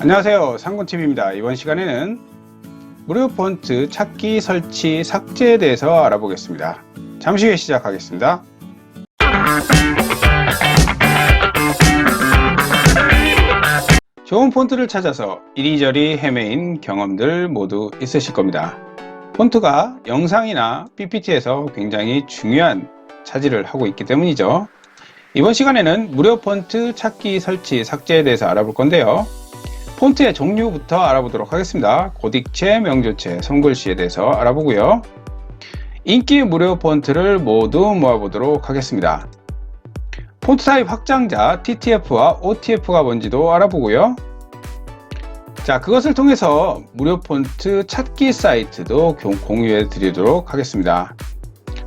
안녕하세요. 상군TV입니다. 이번 시간에는 무료 폰트 찾기 설치 삭제에 대해서 알아보겠습니다. 잠시 후에 시작하겠습니다. 좋은 폰트를 찾아서 이리저리 헤매인 경험들 모두 있으실 겁니다. 폰트가 영상이나 PPT에서 굉장히 중요한 차지를 하고 있기 때문이죠. 이번 시간에는 무료 폰트 찾기 설치 삭제에 대해서 알아볼 건데요 폰트의 종류부터 알아보도록 하겠습니다. 고딕체, 명조체, 손글씨에 대해서 알아보고요. 인기 무료 폰트를 모두 모아보도록 하겠습니다. 폰트 타입 확장자 TTF와 OTF가 뭔지도 알아보고요. 자, 그것을 통해서 무료 폰트 찾기 사이트도 공유해 드리도록 하겠습니다.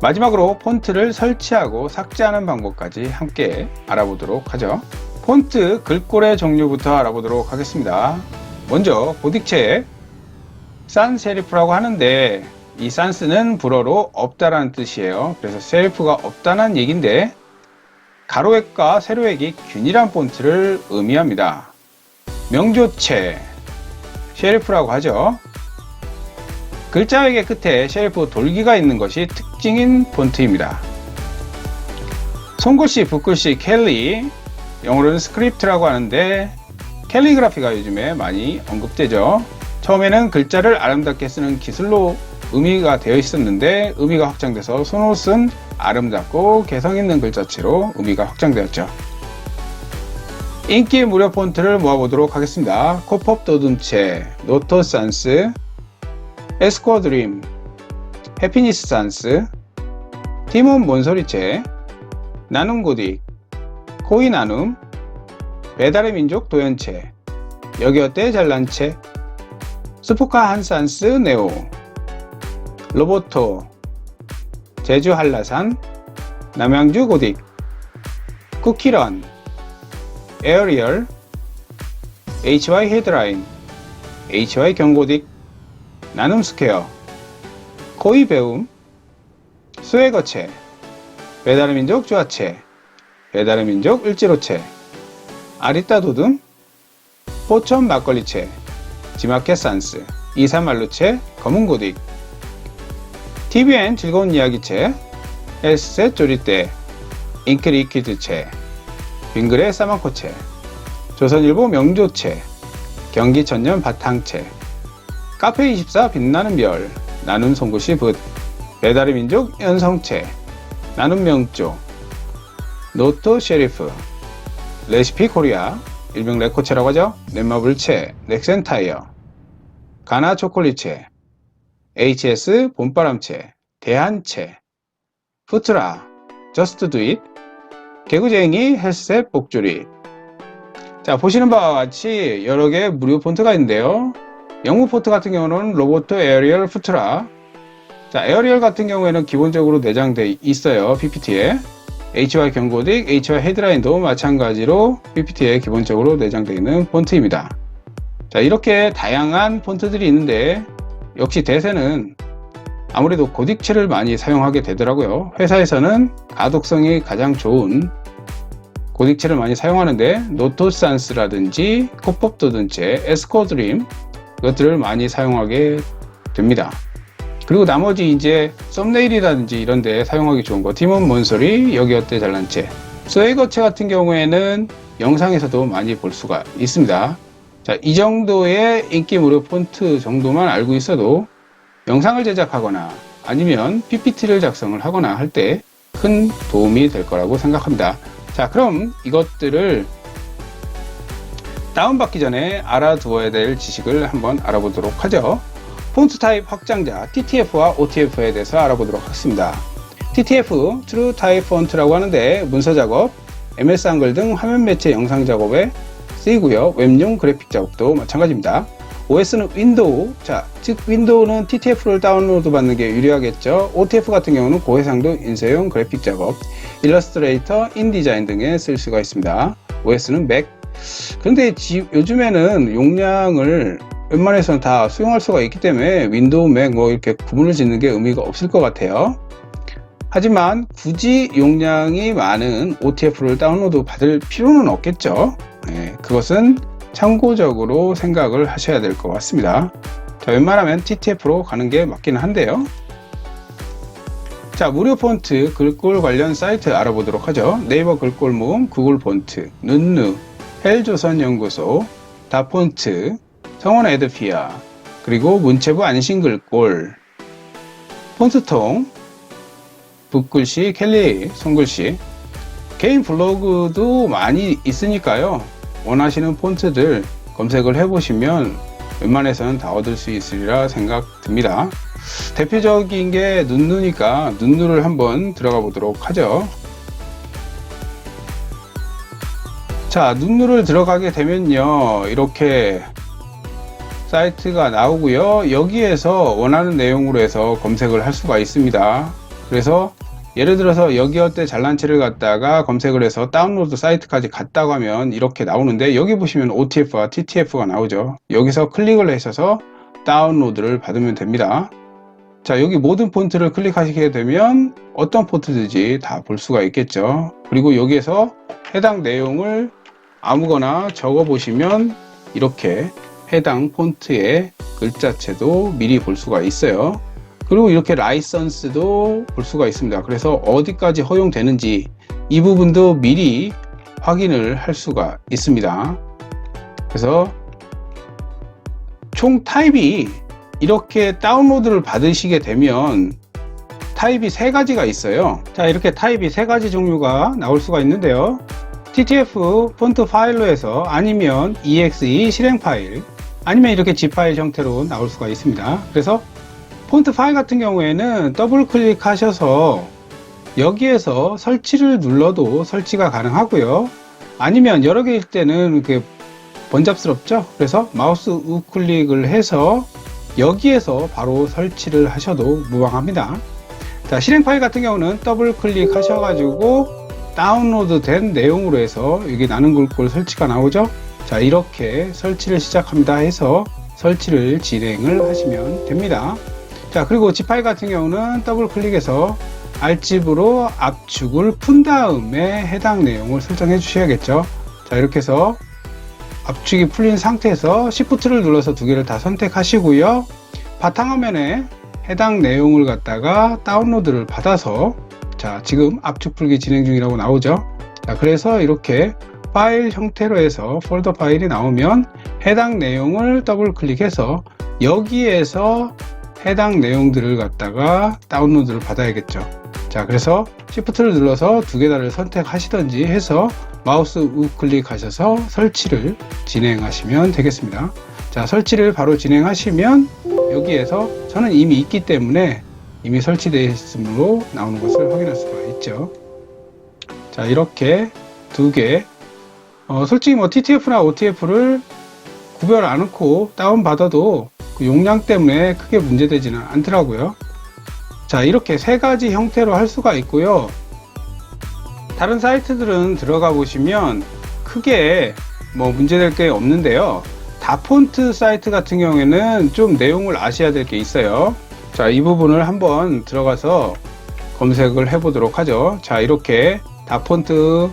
마지막으로 폰트를 설치하고 삭제하는 방법까지 함께 알아보도록 하죠. 폰트 글꼴의 종류부터 알아보도록 하겠습니다. 먼저 고딕체 산세리프라고 하는데 이 산스는 불어로 없다라는 뜻이에요. 그래서 세리프가 없다는 얘기인데 가로획과 세로획이 균일한 폰트를 의미합니다. 명조체 셰리프라고 하죠. 글자획의 끝에 셰리프 돌기가 있는 것이 특징인 폰트입니다. 손글씨, 붓글씨, 캘리 영어로는 스크립트라고 하는데 캘리그라피가 요즘에 많이 언급되죠. 처음에는 글자를 아름답게 쓰는 기술로 의미가 되어 있었는데 의미가 확장돼서 쓴 아름답고 개성 있는 글자체로 의미가 확장되었죠. 인기 무료 폰트를 모아보도록 하겠습니다. 코팝 도둠체, 노토 산스, 에스코 드림, 해피니스 산스, 티몬 몬소리체, 나눔 고딕, 코이 나눔, 배달의 민족 도연체, 여기 어때 잘난체, 스포카 한산스 네오, 로보토, 제주 한라산, 남양주 고딕, 쿠키런, 에어리얼, HY 헤드라인, HY 경고딕, 나눔 스퀘어, 코이 배움, 수혜거체, 배달의 민족 주화체, 배달의 민족 을지로채, 아리따 도둠, 포천 막걸리채, 지마켓 산스, 이사말루채, 검은고딕, TVN 즐거운 이야기채, 헬스셋 조리대, 잉크 리퀴드채, 빙그레 사마코채, 조선일보 명조채, 경기 천년 바탕채, 카페24 빛나는 별, 나눔 송구시 붓, 배달의 민족 연성채, 나눔 명조, 노토 셰리프, 레시피 코리아, 일명 레코체라고 하죠. 넷마블체, 넥센타이어, 가나 초콜릿체, HS 봄바람체, 대한체, 푸트라, 저스트 두잇, 개구쟁이 헬스셋 복주리. 자, 보시는 바와 같이 여러 개의 무료 폰트가 있는데요. 영문 폰트 같은 경우는 로보트 에어리얼 푸트라. 자, 에어리얼 같은 경우에는 기본적으로 내장되어 있어요. PPT에. HY 경고딕, HY 헤드라인도 마찬가지로 PPT에 기본적으로 내장되어 있는 폰트입니다. 자, 이렇게 다양한 폰트들이 있는데 역시 대세는 아무래도 고딕체를 많이 사용하게 되더라고요. 회사에서는 가독성이 가장 좋은 고딕체를 많이 사용하는데 노토산스라든지 코법도든체, 에스코드림 이것들을 많이 사용하게 됩니다. 그리고 나머지 이제 썸네일이라든지 이런 데 사용하기 좋은 거. 팀원 몬소리 여기 어때? 잘난 채. 스웨이거체 같은 경우에는 영상에서도 많이 볼 수가 있습니다. 자, 이 정도의 인기 무료 폰트 정도만 알고 있어도 영상을 제작하거나 아니면 PPT를 작성을 하거나 할 때 큰 도움이 될 거라고 생각합니다. 자 그럼 이것들을 다운받기 전에 알아두어야 될 지식을 한번 알아보도록 하죠 폰트 타입 확장자 TTF와 OTF에 대해서 알아보도록 하겠습니다. TTF, True Type Font라고 하는데 문서 작업, MS 한글 등 화면 매체 영상 작업에 쓰이고요. 웹용 그래픽 작업도 마찬가지입니다. OS는 윈도우, 자, 즉 윈도우는 TTF를 다운로드 받는 게 유리하겠죠. OTF 같은 경우는 고해상도 인쇄용 그래픽 작업, 일러스트레이터, 인디자인 등에 쓸 수가 있습니다. OS는 맥. 그런데 지, 요즘에는 용량을 웬만해서는 다 수용할 수가 있기 때문에 윈도우, 맥 뭐 이렇게 구분을 짓는 게 의미가 없을 것 같아요. 하지만 굳이 용량이 많은 OTF를 다운로드 받을 필요는 없겠죠. 네, 그것은 참고적으로 생각을 하셔야 될 것 같습니다. 자, 웬만하면 TTF로 가는 게 맞기는 한데요. 자, 무료 폰트 글꼴 관련 사이트 알아보도록 하죠. 네이버 글꼴 모음, 구글 폰트, 눈누, 헬조선연구소, 다폰트, 성원 에드피아, 그리고 문체부 안신글꼴, 폰트통, 붓글씨, 캘리, 손글씨, 개인 블로그도 많이 있으니까요. 원하시는 폰트들 검색을 해보시면 웬만해서는 다 얻을 수 있으리라 생각 듭니다. 대표적인 게 눈누니까 눈누를 한번 들어가 보도록 하죠. 자, 눈누를 들어가게 되면요. 이렇게 사이트가 나오고요. 여기에서 원하는 내용으로 해서 검색을 할 수가 있습니다. 그래서 예를 들어서 여기 어때 잘난체를 갖다가 검색을 해서 다운로드 사이트까지 갔다고 하면 이렇게 나오는데 여기 보시면 OTF와 TTF가 나오죠. 여기서 클릭을 하셔서 다운로드를 받으면 됩니다. 자 여기 모든 폰트를 클릭하시게 되면 어떤 폰트든지 다 볼 수가 있겠죠. 그리고 여기에서 해당 내용을 아무거나 적어 보시면 이렇게 해당 폰트의 글자체도 미리 볼 수가 있어요. 그리고 이렇게 라이선스도 볼 수가 있습니다. 그래서 어디까지 허용되는지 이 부분도 미리 확인을 할 수가 있습니다. 그래서 총 타입이 이렇게 다운로드를 받으시게 되면 타입이 세 가지가 있어요. 자, 이렇게 타입이 세 가지 종류가 나올 수가 있는데요. TTF 폰트 파일로 해서 아니면 EXE 실행 파일 아니면 이렇게 G 파일 형태로 나올 수가 있습니다. 그래서 폰트 파일 같은 경우에는 더블 클릭하셔서 여기에서 설치를 눌러도 설치가 가능하고요. 아니면 여러 개일 때는 그 번잡스럽죠. 그래서 마우스 우클릭을 해서 여기에서 바로 설치를 하셔도 무방합니다. 자, 실행 파일 같은 경우는 더블 클릭 하셔가지고 다운로드 된 내용으로 해서 여기 나는 글꼴 설치가 나오죠. 자, 이렇게 설치를 시작합니다 해서 설치를 진행을 하시면 됩니다. 자, 그리고 G 파일 같은 경우는 더블 클릭해서 R집으로 압축을 푼 다음에 해당 내용을 설정해 주셔야겠죠. 자, 이렇게 해서 압축이 풀린 상태에서 Shift를 눌러서 두 개를 다 선택하시고요. 바탕화면에 해당 내용을 갖다가 다운로드를 받아서 자, 지금 압축 풀기 진행 중이라고 나오죠. 자, 그래서 이렇게 파일 형태로 해서 폴더 파일이 나오면 해당 내용을 더블 클릭해서 여기에서 해당 내용들을 갖다가 다운로드를 받아야겠죠. 자, 그래서 Shift를 눌러서 두 개 다를 선택하시던지 해서 마우스 우클릭 하셔서 설치를 진행하시면 되겠습니다. 자, 설치를 바로 진행하시면 여기에서 저는 이미 있기 때문에 이미 설치되어 있으므로 나오는 것을 확인할 수가 있죠. 자, 이렇게 두 개, 어, 솔직히 뭐 TTF나 OTF를 구별 안 놓고 다운받아도 그 용량 때문에 크게 문제되지는 않더라고요. 자, 이렇게 세 가지 형태로 할 수가 있고요. 다른 사이트들은 들어가 보시면 크게 뭐 문제될 게 없는데요. 다폰트 사이트 같은 경우에는 좀 내용을 아셔야 될 게 있어요. 자, 이 부분을 한번 들어가서 검색을 해 보도록 하죠. 자, 이렇게 다폰트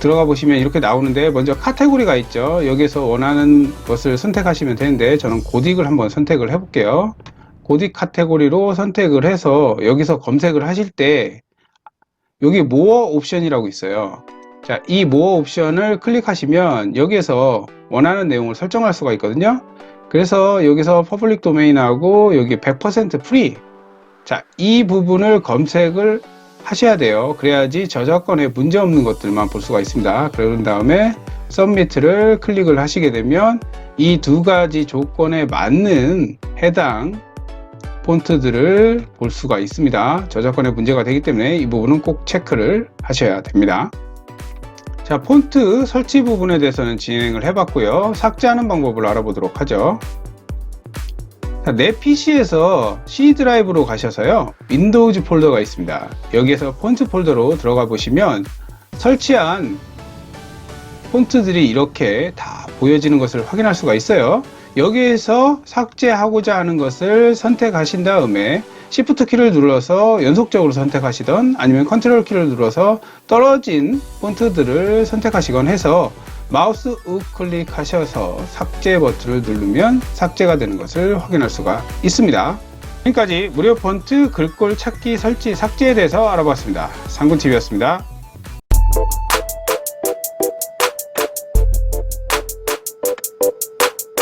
들어가 보시면 이렇게 나오는데 먼저 카테고리가 있죠. 여기서 원하는 것을 선택하시면 되는데 저는 고딕을 한번 선택을 해 볼게요. 고딕 카테고리로 선택을 해서 여기서 검색을 하실 때 여기 모어 옵션이라고 있어요. 자, 이 모어 옵션을 클릭하시면 여기에서 원하는 내용을 설정할 수가 있거든요. 그래서 여기서 퍼블릭 도메인하고 여기 100% 프리. 자, 이 부분을 검색을 하셔야 돼요. 그래야지 저작권에 문제 없는 것들만 볼 수가 있습니다. 그런 다음에 서밋을 클릭을 하시게 되면 이 두 가지 조건에 맞는 해당 폰트들을 볼 수가 있습니다. 저작권에 문제가 되기 때문에 이 부분은 꼭 체크를 하셔야 됩니다. 자, 폰트 설치 부분에 대해서는 진행을 해봤고요. 삭제하는 방법을 알아보도록 하죠. 자, 내 PC에서 C 드라이브로 가셔서요. 윈도우즈 폴더가 있습니다. 여기에서 폰트 폴더로 들어가 보시면 설치한 폰트들이 이렇게 다 보여지는 것을 확인할 수가 있어요. 여기에서 삭제하고자 하는 것을 선택하신 다음에 Shift 키를 눌러서 연속적으로 선택하시던 아니면 컨트롤 키를 눌러서 떨어진 폰트들을 선택하시건 해서 마우스 우클릭 하셔서 삭제 버튼을 누르면 삭제가 되는 것을 확인할 수가 있습니다. 지금까지 무료 폰트 글꼴 찾기 설치 삭제에 대해서 알아봤습니다. 상군TV였습니다.